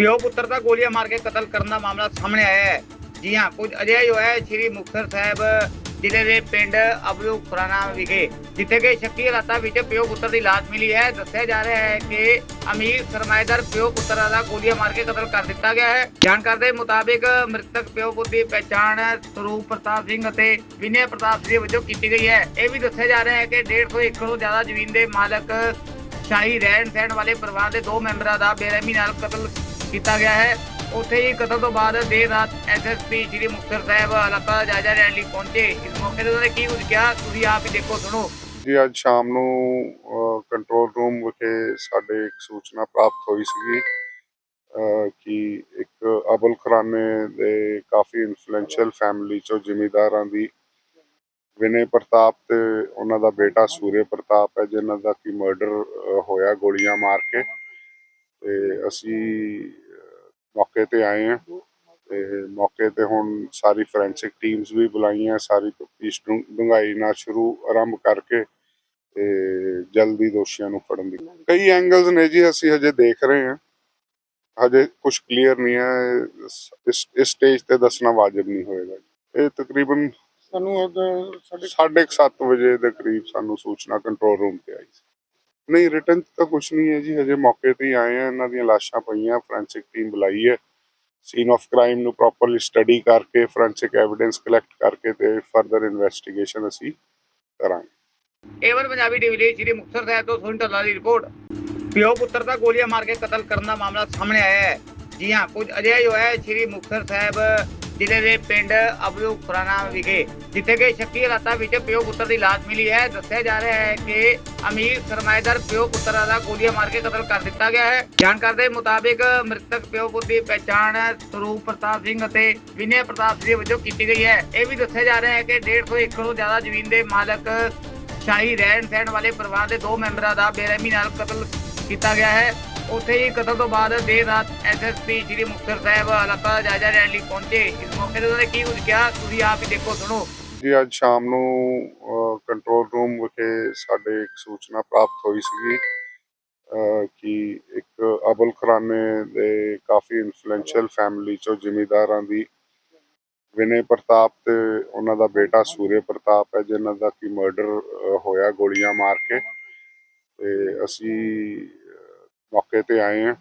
ਪਿਓ ਪੁੱਤਰ ਦਾ ਗੋਲੀਆਂ ਮਾਰ ਕੇ ਕਤਲ ਕਰਨ ਦਾ ਮਾਮਲਾ ਸਾਹਮਣੇ ਆਇਆ ਹੈ। ਜੀ ਹਾਂ, ਕੁਝ ਅਜਿਹਾ ਹੀ ਹੋਇਆ ਹੈ, ਸ੍ਰੀ ਮੁਕਤਸਰ ਸਾਹਿਬ ਜ਼ਿਲ੍ਹੇ ਦੇ ਪਿੰਡ ਅਬਲੂ ਖੁਰਾਣਾ ਵਿਖੇ, ਜਿੱਥੇ ਕਿ ਸ਼ੱਕੀ ਹਾਲਾਤਾਂ ਵਿੱਚ ਪਿਓ ਪੁੱਤਰ ਦੀ ਲਾਸ਼ ਮਿਲੀ ਹੈ। ਦੱਸਿਆ ਜਾ ਰਿਹਾ ਹੈ ਕਿ ਅਮੀਰ ਸਰਮਾਏਦਾਰ ਪਿਓ ਪੁੱਤਰ ਦਾ ਗੋਲੀਆਂ ਮਾਰ ਕੇ ਕਤਲ ਕਰ ਦਿੱਤਾ ਗਿਆ ਹੈ। ਜਾਣਕਾਰੀ ਦੇ ਮੁਤਾਬਿਕ ਮ੍ਰਿਤਕ ਪਿਓ ਪੁੱਤ ਦੀ ਪਛਾਣ ਸਰੂਪ ਪ੍ਰਤਾਪ ਸਿੰਘ ਅਤੇ ਵਿਨੈ ਪ੍ਰਤਾਪ ਸਿੰਘ ਵਜੋਂ ਕੀਤੀ ਗਈ ਹੈ। ਇਹ ਵੀ ਦੱਸਿਆ ਜਾ ਰਿਹਾ ਹੈ ਕਿ 150 ਏਕੜ ਤੋਂ ਜ਼ਿਆਦਾ ਜ਼ਮੀਨ ਦੇ ਮਾਲਕ ਸ਼ਾਹੀ ਰਹਿਣ ਸਹਿਣ ਵਾਲੇ ਪਰਿਵਾਰ ਦੇ ਦੋ ਮੈਂਬਰਾਂ ਦਾ ਬੇਰਹਿਮੀ ਨਾਲ ਕਤਲ ਕੀਤਾ ਗਿਆ ਹੈ। ਉੱਥੇ ਹੀ ਕਤਲ ਤੋਂ ਬਾਅਦ ਦੇਰ ਰਾਤ ਐਸਐਸਪੀ ਸ਼੍ਰੀ ਮੁਕਤਸਰ ਸਾਹਿਬ ਇਲਾਕਾ ਦਾ ਜਾਇਜ਼ਾ ਲੈਣ ਲਈ ਪਹੁੰਚੇ। ਇਸ ਮੌਕੇ ਤੇ ਉਹਨਾਂ ਨੇ ਕੀ ਕੁਝ ਕਿਹਾ? ਤੁਸੀਂ ਆਪ ਹੀ ਦੇਖੋ, ਸੁਣੋ। ਜੀ, ਅੱਜ ਸ਼ਾਮ ਨੂੰ ਕੰਟਰੋਲ ਰੂਮ ਵਿਖੇ ਸਾਡੇ ਇੱਕ ਸੂਚਨਾ ਪ੍ਰਾਪਤ ਹੋਈ ਸੀਗੀ ਕਿ ਇੱਕ ਅਬਲ ਖਰਾਨੇ ਦੇ ਕਾਫੀ ਇਨਫਲੂਐਂਸ਼ੀਅਲ ਫੈਮਿਲੀ ਚੋਂ ਜ਼ਿਮੀਂਦਾਰਾਂ ਦੀ ਵਿਨੇ ਪ੍ਰਤਾਪ ਤੇ ਉਹਨਾਂ ਦਾ ਬੇਟਾ ਸੂਰਯ ਪ੍ਰਤਾਪ ਹੈ, ਜਿਨ੍ਹਾਂ ਦਾ ਕੀ ਮਰਡਰ ਹੋਇਆ ਗੋਲੀਆਂ ਮਾਰ ਕੇ। ਤੇ ਅਸੀਂ ਮੌਕੇ ਤੇ ਆਏ ਹਾਂ। ਤੇ ਮੌਕੇ ਤੇ ਹੁਣ ਸਾਰੀ ਫੋਰੈਂਸਿਕ ਟੀਮਸ ਵੀ ਬੁਲਾਈਆਂ ਸਾਰੀ ਤਫਤੀਸ਼ ਡੂੰਘਾਈ ਨਾਲ ਸ਼ੁਰੂ ਆਰੰਭ ਕਰਕੇ ਤੇ ਜਲਦੀ ਦੋਸ਼ੀਆਂ ਨੂੰ ਫੜਨ ਦੀ। ਕਈ ਐਂਗਲਸ ਨੇ ਜੀ ਅਸੀਂ ਹਜੇ ਦੇਖ ਰਹੇ ਹਾਂ। ਹਜੇ ਕੁਝ ਕਲੀਅਰ ਨਹੀਂ ਹੈ। ਇਸ- ਸਟੇਜ ਤੇ ਦੱਸਣਾ ਵਾਜਬ ਨਹੀਂ ਹੋਏਗਾ। ਇਹ ਤਕਰੀਬਨ ਸਾਨੂੰ ਸਾਡੇ 7:30 ਵਜੇ ਦੇ ਕਰੀਬ ਸਾਨੂੰ ਸੂਚਨਾ ਕੰਟਰੋਲ ਰੂਮ ਤੇ ਆਈ ਸੀ। ਨਹੀਂ ਰਿਟਰਨ ਤਾਂ ਕੁਝ ਨਹੀਂ ਹੈ ਜੀ, ਹਜੇ ਮੌਕੇ ਤੇ ਹੀ ਆਏ ਆ ਇਹਨਾਂ ਦੀਆਂ ਲਾਸ਼ਾਂ ਪਈਆਂ ਫੋਰੈਂਸਿਕ ਟੀਮ ਬੁਲਾਈ ਹੈ। ਸੀਨ ਆਫ ਕ੍ਰਾਈਮ ਨੂੰ ਪ੍ਰੋਪਰਲੀ ਸਟੱਡੀ ਕਰਕੇ ਫੋਰੈਂਸਿਕ ਐਵੀਡੈਂਸ ਕਲੈਕਟ ਕਰਕੇ ਤੇ ਫਰਦਰ ਇਨਵੈਸਟੀਗੇਸ਼ਨ ਅਸੀਂ ਕਰਾਂਗੇ। ਏਵਨ ਪੰਜਾਬੀ ਟੀਵੀ ਲਈ ਸ਼੍ਰੀ ਮੁਕਤਸਰ ਸਾਹਿਬ ਤੋਂ ਸੁਨ ਢੱਲਾ ਦੀ ਰਿਪੋਰਟ ਪਿਓ ਪੁੱਤਰ ਦਾ ਗੋਲੀਆਂ ਮਾਰ ਕੇ ਕਤਲ ਕਰਨ ਦਾ ਮਾਮਲਾ ਸਾਹਮਣੇ ਆਇਆ ਹੈ। ਜੀ ਹਾਂ, ਕੁਝ ਅਜਿਹਾ ਹੀ ਹੋਇਆ ਹੈ, ਸ਼੍ਰੀ ਮੁਕਤਸਰ ਸਾਹਿਬ ਜ਼ਿਲ੍ਹੇ ਦੇ ਪਿੰਡ ਅਬਲੂ ਖੁਰਾਣਾ ਵਿਖੇ, ਜਿੱਥੇ ਕਿ ਸ਼ੱਕੀ ਹਾਲਾਤਾਂ ਵਿੱਚ ਪਿਓ ਪੁੱਤਰ ਦੀ ਲਾਸ਼ ਮਿਲੀ ਹੈ। ਦੱਸਿਆ ਜਾ ਰਿਹਾ ਹੈ ਕਿ ਅਮੀਰ ਸਰਮਾਏਦਾਰ ਪਿਓ ਪੁੱਤਰ ਦਾ ਗੋਲੀਆਂ ਮਾਰ ਕੇ ਕਤਲ ਕਰ ਦਿੱਤਾ ਗਿਆ ਹੈ। ਜਾਣਕਾਰੀ ਦੇ ਮੁਤਾਬਿਕ ਮ੍ਰਿਤਕ ਪਿਓ ਪੁੱਤ ਦੀ ਪਛਾਣ ਸਰੂਪ ਪ੍ਰਤਾਪ ਸਿੰਘ ਅਤੇ ਵਿਨੈ ਪ੍ਰਤਾਪ ਸਿੰਘ ਵਜੋਂ ਕੀਤੀ ਗਈ ਹੈ। ਇਹ ਵੀ ਦੱਸਿਆ ਜਾ ਰਿਹਾ ਹੈ ਕਿ 150 ਏਕੜ ਤੋਂ ਜ਼ਿਆਦਾ ਜ਼ਮੀਨ ਦੇ ਮਾਲਕ ਸ਼ਾਹੀ ਰਹਿਣ ਸਹਿਣ ਵਾਲੇ ਪਰਿਵਾਰ ਦੇ ਦੋ ਮੈਂਬਰਾਂ ਦਾ ਬੇਰਹਿਮੀ ਨਾਲ ਕਤਲ ਕੀਤਾ ਗਿਆ ਹੈ। ਉੱਥੇ ਹੀ ਕਤਲ ਤੋਂ ਬਾਅਦ ਦੇਰ ਰਾਤ ਐਸਐਸਪੀ ਸ਼੍ਰੀ ਮੁਕਤਸਰ ਸਾਹਿਬ ਇਲਾਕਾ ਦਾ ਜਾਇਜ਼ਾ ਲੈਣ ਲਈ ਪਹੁੰਚੇ। ਇਸ ਮੌਕੇ ਤੇ ਉਹਨਾਂ ਨੇ ਕੀ ਕੁਝ ਕਿਹਾ? ਤੁਸੀਂ ਆਪ ਹੀ ਦੇਖੋ, ਸੁਣੋ। ਜੀ, ਅੱਜ ਸ਼ਾਮ ਨੂੰ ਕੰਟਰੋਲ ਰੂਮ ਵਿਖੇ ਸਾਡੇ ਇੱਕ ਸੂਚਨਾ ਪ੍ਰਾਪਤ ਹੋਈ ਸੀਗੀ ਕਿ ਇੱਕ ਅਬਲ ਖਰਾਨੇ ਦੇ ਕਾਫੀ ਇਨਫਲੂਐਂਸ਼ੀਅਲ ਫੈਮਿਲੀ ਚੋਂ ਜ਼ਿਮੀਂਦਾਰਾਂ ਦੀ ਵਿਨੇ ਪ੍ਰਤਾਪ ਤੇ ਉਹਨਾਂ ਦਾ ਬੇਟਾ ਸੂਰਯ ਪ੍ਰਤਾਪ ਹੈ, ਜਿਨ੍ਹਾਂ ਦਾ ਕੀ ਮਰਡਰ ਹੋਇਆ ਗੋਲੀਆਂ ਮਾਰ ਕੇ। ਤੇ ਅਸੀਂ ਮੌਕੇ ਤੇ ਆਏ ਹਾਂ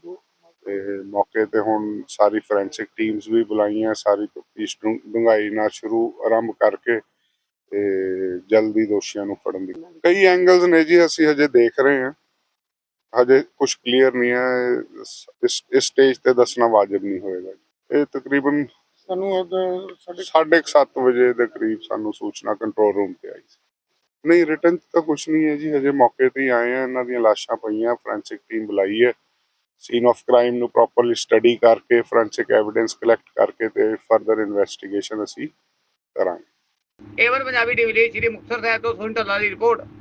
ਤੇ ਮੌਕੇ ਤੇ ਹੁਣ ਸਾਰੀ ਫੋਰੈਂਸਿਕ ਟੀਮਸ ਵੀ ਬੁਲਾਈਆਂ ਸਾਰੀ ਤਫਤੀਸ਼ ਡੂੰਘਾਈ ਨਾਲ ਸ਼ੁਰੂ ਆਰੰਭ ਕਰਕੇ ਤੇ ਜਲਦੀ ਦੋਸ਼ੀਆਂ ਨੂੰ ਫੜਨ ਦੀ। ਕਈ ਐਂਗਲਸ ਨੇ ਜੀ ਅਸੀਂ ਹਜੇ ਦੇਖ ਰਹੇ ਹਾਂ। ਹਜੇ ਕੁਝ ਕਲੀਅਰ ਨਹੀਂ ਹੈ। ਇਸ- ਇਸ ਸਟੇਜ ਤੇ ਦੱਸਣਾ ਵਾਜਬ ਨਹੀਂ ਹੋਏਗਾ। ਇਹ ਤਕਰੀਬਨ ਸਾਨੂੰ ਉਦੋਂ ਸਾਡੇ 7:30 ਵਜੇ ਦੇ ਕਰੀਬ ਸਾਨੂੰ ਸੂਚਨਾ ਕੰਟਰੋਲ ਰੂਮ ਤੇ ਆਈ ਸੀ। ਨਹੀਂ ਰਿਟਰਨ ਤਾਂ ਕੁਝ ਨਹੀਂ ਹੈ ਜੀ, ਹਜੇ ਮੌਕੇ ਤੇ ਹੀ ਆਏ ਆ ਇਹਨਾਂ ਦੀਆਂ ਲਾਸ਼ਾਂ ਪਈਆਂ ਫੋਰੈਂਸਿਕ ਟੀਮ ਬੁਲਾਈ ਹੈ। ਸੀਨ ਆਫ ਕ੍ਰਾਈਮ ਨੂੰ ਪ੍ਰੋਪਰਲੀ ਸਟੱਡੀ ਕਰਕੇ ਫੋਰੈਂਸਿਕ ਐਵੀਡੈਂਸ ਕਲੈਕਟ ਕਰਕੇ ਤੇ ਫਰਦਰ ਇਨਵੈਸਟੀਗੇਸ਼ਨ ਅਸੀਂ ਕਰਾਂਗੇ। ਏਵਨ ਪੰਜਾਬੀ ਟੀਵੀ ਲਈ ਸ਼੍ਰੀ ਮੁਕਤਸਰ ਸਾਹਿਬ ਤੋਂ ਸੁਨ ਢੱਲਾ ਦੀ ਰਿਪੋਰਟ